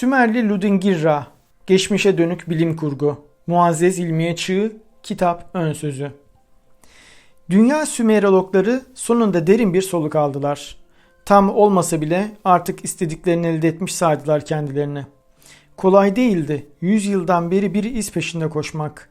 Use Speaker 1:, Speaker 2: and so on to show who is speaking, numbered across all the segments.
Speaker 1: Sümerli Ludingirra, Geçmişe Dönük Bilim Kurgu, Muazzez İlmiye Çığ, Kitap Ön Sözü. Dünya Sümerologları sonunda derin bir soluk aldılar. Tam olmasa bile artık istediklerini elde etmiş saydılar kendilerini. Kolay değildi yüz yıldan beri bir iz peşinde koşmak.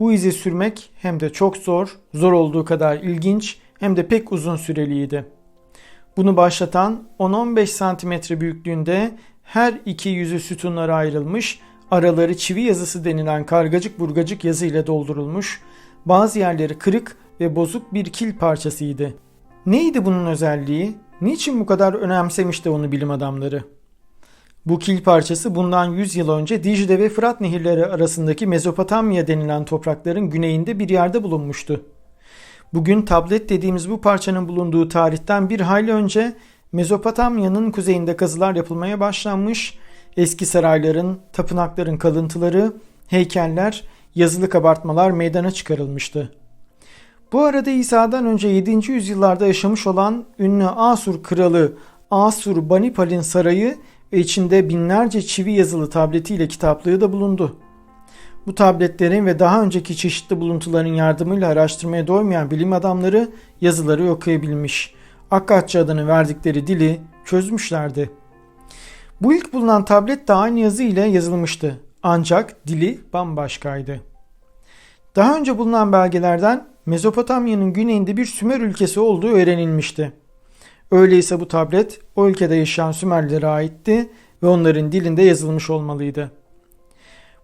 Speaker 1: Bu izi sürmek hem de çok zor, zor olduğu kadar ilginç hem de pek uzun süreliydi. Bunu başlatan 10-15 santimetre büyüklüğünde her iki yüzü sütunlara ayrılmış, araları çivi yazısı denilen kargacık burgacık yazı ile doldurulmuş, bazı yerleri kırık ve bozuk bir kil parçasıydı. Neydi bunun özelliği? Niçin bu kadar önemsemişti onu bilim adamları? Bu kil parçası bundan 100 yıl önce Dicle ve Fırat nehirleri arasındaki Mezopotamya denilen toprakların güneyinde bir yerde bulunmuştu. Bugün tablet dediğimiz bu parçanın bulunduğu tarihten bir hayli önce Mezopotamya'nın kuzeyinde kazılar yapılmaya başlanmış, eski sarayların, tapınakların kalıntıları, heykeller, yazılı kabartmalar meydana çıkarılmıştı. Bu arada İsa'dan önce 7. yüzyıllarda yaşamış olan ünlü Asur kralı Asur Banipal'in sarayı ve içinde binlerce çivi yazılı tabletiyle kitaplığı da bulundu. Bu tabletlerin ve daha önceki çeşitli buluntuların yardımıyla araştırmaya doymayan bilim adamları yazıları okuyabilmiş. Akkadçı adını verdikleri dili çözmüşlerdi. Bu ilk bulunan tablet de aynı yazı ile yazılmıştı. Ancak dili bambaşkaydı. Daha önce bulunan belgelerden Mezopotamya'nın güneyinde bir Sümer ülkesi olduğu öğrenilmişti. Öyleyse bu tablet o ülkede yaşayan Sümerlilere aitti ve onların dilinde yazılmış olmalıydı.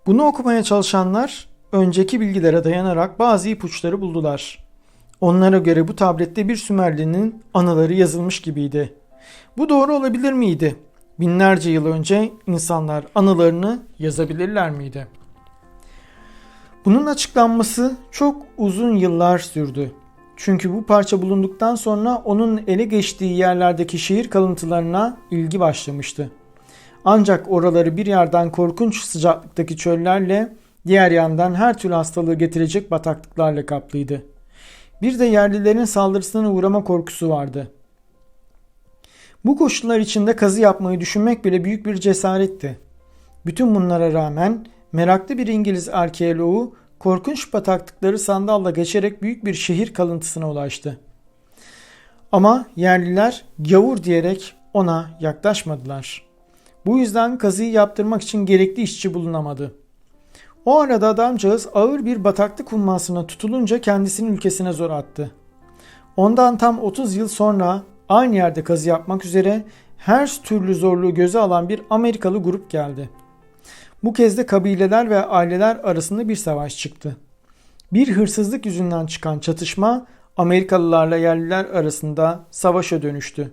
Speaker 1: Bunu okumaya çalışanlar önceki bilgilere dayanarak bazı ipuçları buldular. Onlara göre bu tablette bir Sümerlinin anıları yazılmış gibiydi. Bu doğru olabilir miydi? Binlerce yıl önce insanlar anılarını yazabilirler miydi? Bunun açıklanması çok uzun yıllar sürdü. Çünkü bu parça bulunduktan sonra onun ele geçtiği yerlerdeki şehir kalıntılarına ilgi başlamıştı. Ancak oraları bir yerden korkunç sıcaklıktaki çöllerle, diğer yandan her türlü hastalığı getirecek bataklıklarla kaplıydı. Bir de yerlilerin saldırısına uğrama korkusu vardı. Bu koşullar içinde kazı yapmayı düşünmek bile büyük bir cesaretti. Bütün bunlara rağmen meraklı bir İngiliz arkeoloğu korkunç bataklıkları sandalla geçerek büyük bir şehir kalıntısına ulaştı. Ama yerliler gavur diyerek ona yaklaşmadılar. Bu yüzden kazıyı yaptırmak için gerekli işçi bulunamadı. O arada adamcağız ağır bir bataklık hummasına tutulunca kendisini ülkesine zor attı. Ondan tam 30 yıl sonra aynı yerde kazı yapmak üzere her türlü zorluğu göze alan bir Amerikalı grup geldi. Bu kez de kabileler ve aileler arasında bir savaş çıktı. Bir hırsızlık yüzünden çıkan çatışma Amerikalılarla yerliler arasında savaşa dönüştü.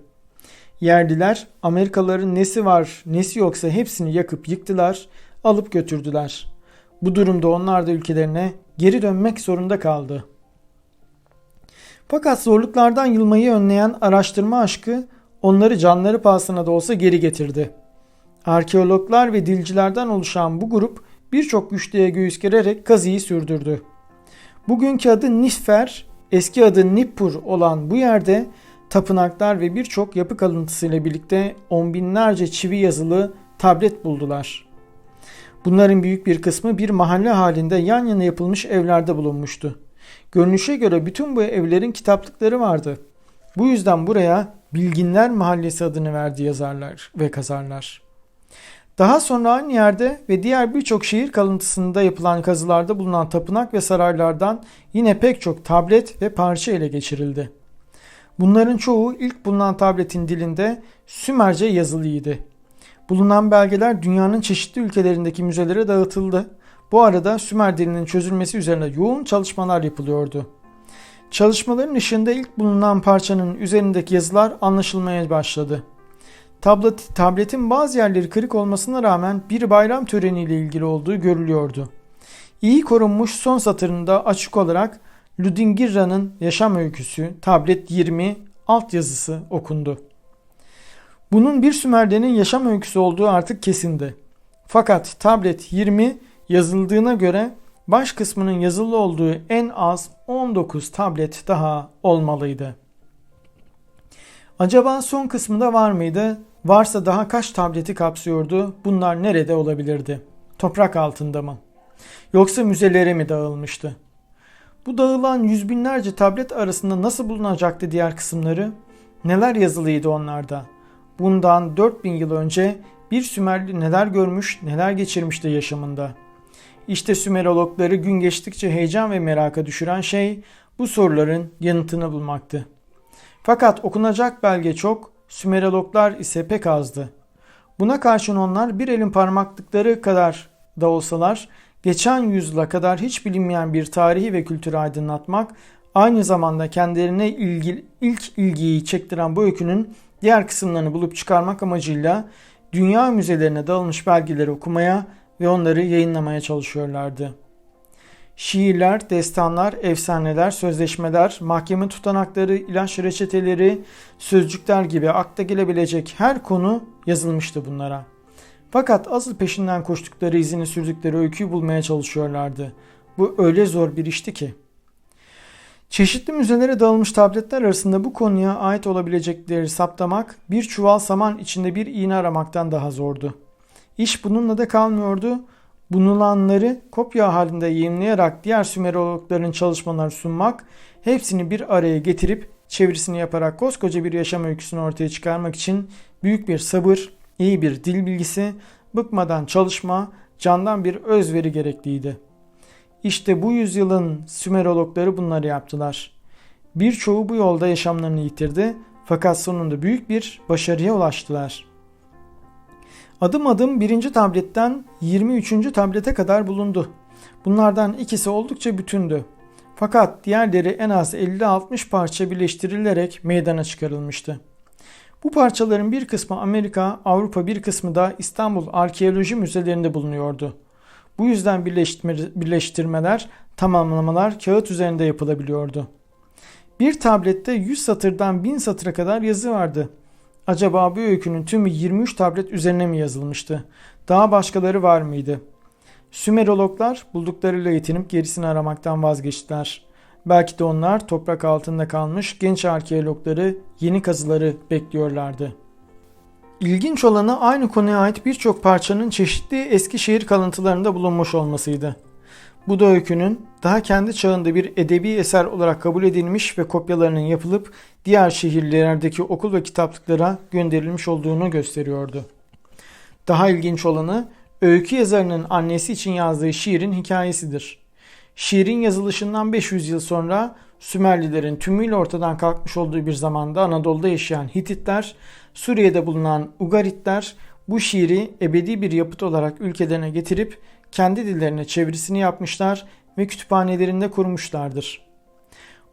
Speaker 1: Yerliler Amerikalıların nesi var nesi yoksa hepsini yakıp yıktılar, alıp götürdüler. Bu durumda onlar da ülkelerine geri dönmek zorunda kaldı. Fakat zorluklardan yılmayı önleyen araştırma aşkı onları canları pahasına da olsa geri getirdi. Arkeologlar ve dilcilerden oluşan bu grup birçok güçlüğe göğüs gererek kazıyı sürdürdü. Bugünkü adı Nisfer, eski adı Nippur olan bu yerde tapınaklar ve birçok yapı kalıntısıyla birlikte on binlerce çivi yazılı tablet buldular. Bunların büyük bir kısmı bir mahalle halinde yan yana yapılmış evlerde bulunmuştu. Görünüşe göre bütün bu evlerin kitaplıkları vardı. Bu yüzden buraya Bilginler Mahallesi adını verdi yazarlar ve kazarlar. Daha sonra aynı yerde ve diğer birçok şehir kalıntısında yapılan kazılarda bulunan tapınak ve saraylardan yine pek çok tablet ve parça ele geçirildi. Bunların çoğu ilk bulunan tabletin dilinde Sümerce yazılıydı. Bulunan belgeler dünyanın çeşitli ülkelerindeki müzelere dağıtıldı. Bu arada Sümer dilinin çözülmesi üzerine yoğun çalışmalar yapılıyordu. Çalışmaların ışığında ilk bulunan parçanın üzerindeki yazılar anlaşılmaya başladı. Tablet, tabletin bazı yerleri kırık olmasına rağmen bir bayram töreniyle ilgili olduğu görülüyordu. İyi korunmuş son satırında açık olarak Ludingirra'nın yaşam öyküsü tablet 20 alt yazısı okundu. Bunun bir Sümerlerin yaşam öyküsü olduğu artık kesindi. Fakat tablet 20 yazıldığına göre baş kısmının yazılı olduğu en az 19 tablet daha olmalıydı. Acaba son kısmında var mıydı? Varsa daha kaç tableti kapsıyordu? Bunlar nerede olabilirdi? Toprak altında mı? Yoksa müzelere mi dağılmıştı? Bu dağılan yüz binlerce tablet arasında nasıl bulunacaktı diğer kısımları? Neler yazılıydı onlarda? Bundan 4000 yıl önce bir Sümerli neler görmüş, neler geçirmişti yaşamında? İşte Sümerologları gün geçtikçe heyecan ve meraka düşüren şey bu soruların yanıtını bulmaktı. Fakat okunacak belge çok, Sümerologlar ise pek azdı. Buna karşın onlar bir elin parmaklıkları kadar da olsalar geçen yüzyıla kadar hiç bilinmeyen bir tarihi ve kültürü aydınlatmak, aynı zamanda kendilerine ilgi, ilk ilgiyi çektiren bu öykünün diğer kısımlarını bulup çıkarmak amacıyla dünya müzelerine dağılmış belgeleri okumaya ve onları yayınlamaya çalışıyorlardı. Şiirler, destanlar, efsaneler, sözleşmeler, mahkeme tutanakları, ilaç reçeteleri, sözcükler gibi akla gelebilecek her konu yazılmıştı bunlara. Fakat asıl peşinden koştukları izini sürdükleri öyküyü bulmaya çalışıyorlardı. Bu öyle zor bir işti ki. Çeşitli müzelere dağılmış tabletler arasında bu konuya ait olabilecekleri saptamak bir çuval saman içinde bir iğne aramaktan daha zordu. İş bununla da kalmıyordu. Bunulanları kopya halinde yayınlayarak diğer Sümerologların çalışmalarını sunmak, hepsini bir araya getirip çevirisini yaparak koskoca bir yaşam öyküsünü ortaya çıkarmak için büyük bir sabır, iyi bir dil bilgisi, bıkmadan çalışma, candan bir özveri gerekliydi. İşte bu yüzyılın Sümerologları bunları yaptılar. Birçoğu bu yolda yaşamlarını yitirdi fakat sonunda büyük bir başarıya ulaştılar. Adım adım birinci tabletten 23. tablete kadar bulundu. Bunlardan ikisi oldukça bütündü. Fakat diğerleri en az 50-60 parça birleştirilerek meydana çıkarılmıştı. Bu parçaların bir kısmı Amerika, Avrupa bir kısmı da İstanbul Arkeoloji Müzelerinde bulunuyordu. Bu yüzden birleştirmeler, tamamlamalar kağıt üzerinde yapılabiliyordu. Bir tablette 100 satırdan 1000 satıra kadar yazı vardı. Acaba bu öykünün tümü 23 tablet üzerine mi yazılmıştı? Daha başkaları var mıydı? Sümerologlar bulduklarıyla yetinip gerisini aramaktan vazgeçtiler. Belki de onlar toprak altında kalmış genç arkeologları yeni kazıları bekliyorlardı. İlginç olanı aynı konuya ait birçok parçanın çeşitli eski şehir kalıntılarında bulunmuş olmasıydı. Bu da öykünün daha kendi çağında bir edebi eser olarak kabul edilmiş ve kopyalarının yapılıp diğer şehirlerdeki okul ve kitaplıklara gönderilmiş olduğunu gösteriyordu. Daha ilginç olanı öykü yazarının annesi için yazdığı şiirin hikayesidir. Şiirin yazılışından 500 yıl sonra Sümerlilerin tümüyle ortadan kalkmış olduğu bir zamanda Anadolu'da yaşayan Hititler, Suriye'de bulunan Ugaritler bu şiiri ebedi bir yapıt olarak ülkelerine getirip kendi dillerine çevirisini yapmışlar ve kütüphanelerinde kurmuşlardır.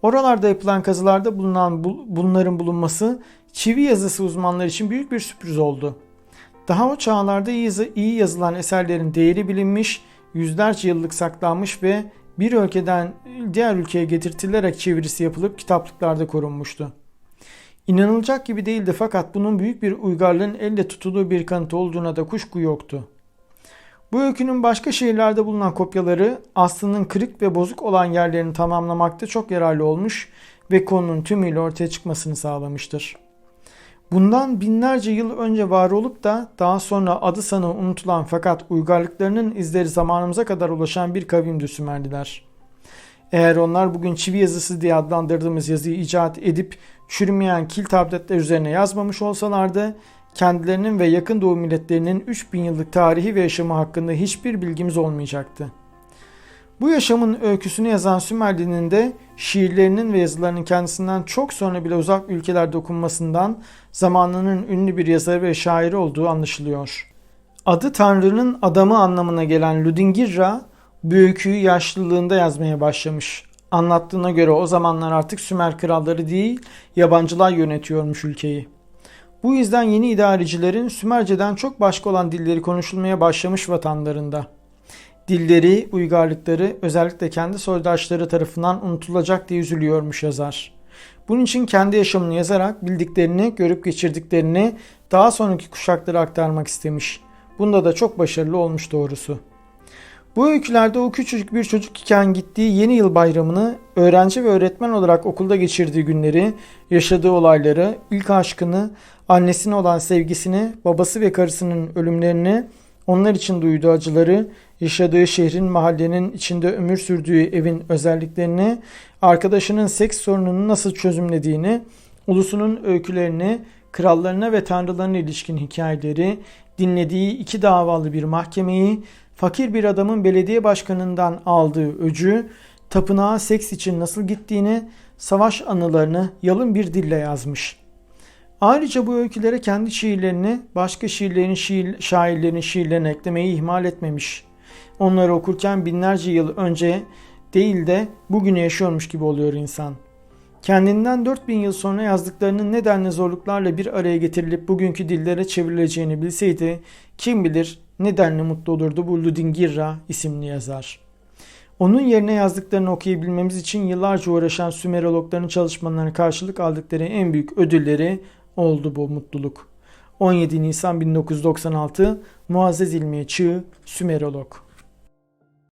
Speaker 1: Oralarda yapılan kazılarda bulunan bunların bulunması çivi yazısı uzmanları için büyük bir sürpriz oldu. Daha o çağlarda iyi yazılan eserlerin değeri bilinmiş, yüzlerce yıllık saklanmış ve bir ülkeden diğer ülkeye getirtilerek çevirisi yapılıp kitaplıklarda korunmuştu. İnanılacak gibi değildi fakat bunun büyük bir uygarlığın elle tutulduğu bir kanıt olduğuna da kuşku yoktu. Bu öykünün başka şehirlerde bulunan kopyaları aslının kırık ve bozuk olan yerlerini tamamlamakta çok yararlı olmuş ve konunun tümüyle ortaya çıkmasını sağlamıştır. Bundan binlerce yıl önce var olup da daha sonra adı sanı unutulan fakat uygarlıklarının izleri zamanımıza kadar ulaşan bir kavimdi Sümerliler. Eğer onlar bugün çivi yazısı diye adlandırdığımız yazıyı icat edip çürümeyen kil tabletler üzerine yazmamış olsalardı kendilerinin ve yakın doğu milletlerinin 3000 yıllık tarihi ve yaşamı hakkında hiçbir bilgimiz olmayacaktı. Bu yaşamın öyküsünü yazan Sümerli'nin de şiirlerinin ve yazılarının kendisinden çok sonra bile uzak ülkelerde okunmasından zamanının ünlü bir yazarı ve şairi olduğu anlaşılıyor. Adı Tanrı'nın adamı anlamına gelen Ludingirra bu öyküyü yaşlılığında yazmaya başlamış. Anlattığına göre o zamanlar artık Sümer kralları değil yabancılar yönetiyormuş ülkeyi. Bu yüzden yeni idarecilerin Sümerce'den çok başka olan dilleri konuşulmaya başlamış vatanlarında. Dilleri, uygarlıkları özellikle kendi soydaşları tarafından unutulacak diye üzülüyormuş yazar. Bunun için kendi yaşamını yazarak bildiklerini, görüp geçirdiklerini daha sonraki kuşaklara aktarmak istemiş. Bunda da çok başarılı olmuş doğrusu. Bu öykülerde o küçücük bir çocuk iken gittiği yeni yıl bayramını, öğrenci ve öğretmen olarak okulda geçirdiği günleri, yaşadığı olayları, ilk aşkını, annesine olan sevgisini, babası ve karısının ölümlerini, onlar için duyduğu acıları, yaşadığı şehrin mahallenin içinde ömür sürdüğü evin özelliklerini, arkadaşının seks sorununu nasıl çözümlediğini, ulusunun öykülerini, krallarına ve tanrılarına ilişkin hikayeleri, dinlediği iki davalı bir mahkemeyi, fakir bir adamın belediye başkanından aldığı öcü, tapınağa seks için nasıl gittiğini, savaş anılarını yalın bir dille yazmış. Ayrıca bu öykülere kendi şiirlerini, başka şiirlerin şiir, şairlerin şiirlerine eklemeyi ihmal etmemiş. Onları okurken binlerce yıl önce değil de bugünü yaşıyormuş gibi oluyor insan. Kendinden 4000 yıl sonra yazdıklarının nedenli zorluklarla bir araya getirilip bugünkü dillere çevrileceğini bilseydi kim bilir nedenle mutlu olurdu bu Ludingirra isimli yazar. Onun yerine yazdıklarını okuyabilmemiz için yıllarca uğraşan Sümerologların çalışmalarına karşılık aldıkları en büyük ödülleri oldu bu mutluluk. 17 Nisan 1996 Muazzez İlmiye Çığ Sümerolog